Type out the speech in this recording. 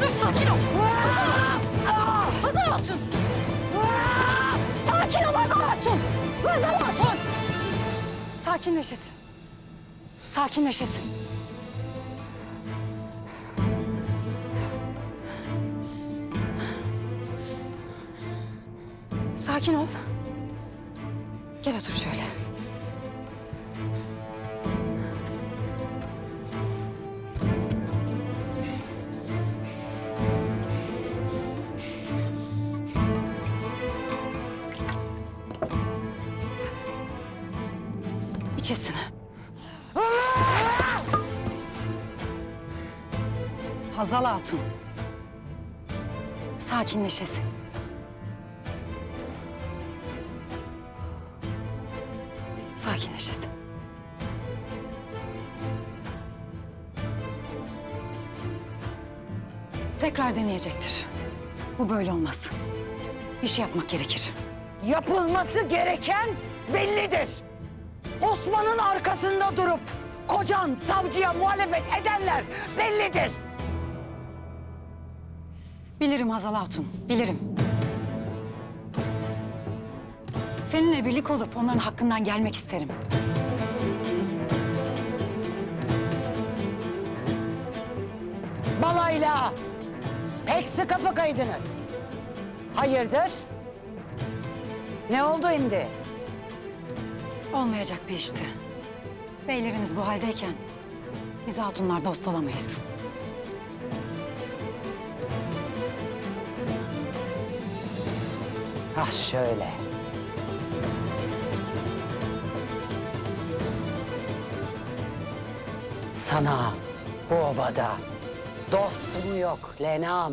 dur sakin ol. Hazar Hatun. Sakin ol Hazar Hatun. Hazar Hatun. Sakinleşesin. Sakinleşesin. Sakin ol. Gel otur şöyle. İçesine. Hazal Hatun. Sakinleşesin. Sakinleşesin. Tekrar deneyecektir. Bu böyle olmaz. Bir şey yapmak gerekir. Yapılması gereken bellidir. Osman'ın arkasında durup kocan savcıya muhalefet edenler bellidir. Bilirim Hazal Hatun, bilirim. Seninle birlik olup onların hakkından gelmek isterim. Balayla pek sıkı fıkıydınız. Hayırdır? Ne oldu şimdi? Olmayacak bir işti. Beylerimiz bu haldeyken biz hatunlar dost olamayız. Ah şöyle. Sana bu obada dostum yok Lenam.